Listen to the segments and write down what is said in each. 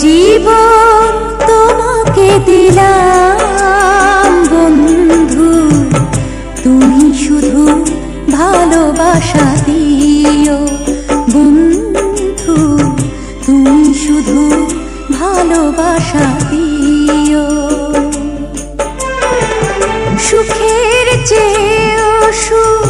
জীবন তোমাকে দিলাম, বন্ধু। তুমি শুধু ভালোবাসা দিও, বন্ধু। তুমি শুধু ভালোবাসা দিও। সুখের চেয়ে সুখ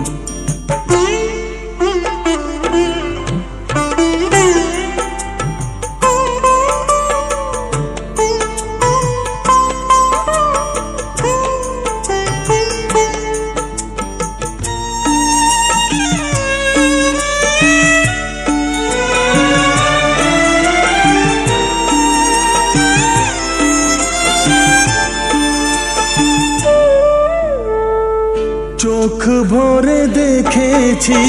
ভরে দেখেছি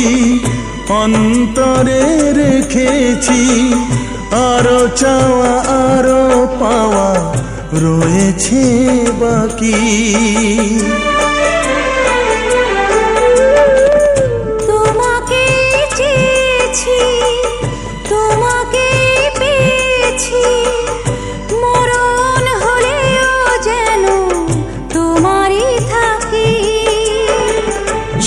অন্তরে রেখেছি। আরও চাওয়া আরও পাওয়া রয়েছে বাকি।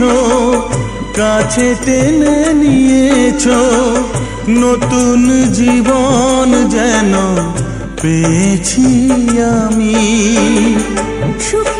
দিয়েছ কাছে টেনে নিয়েছো নতুন জীবন যেন পেয়েছি আমি। সুখের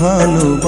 ভালোবাসা।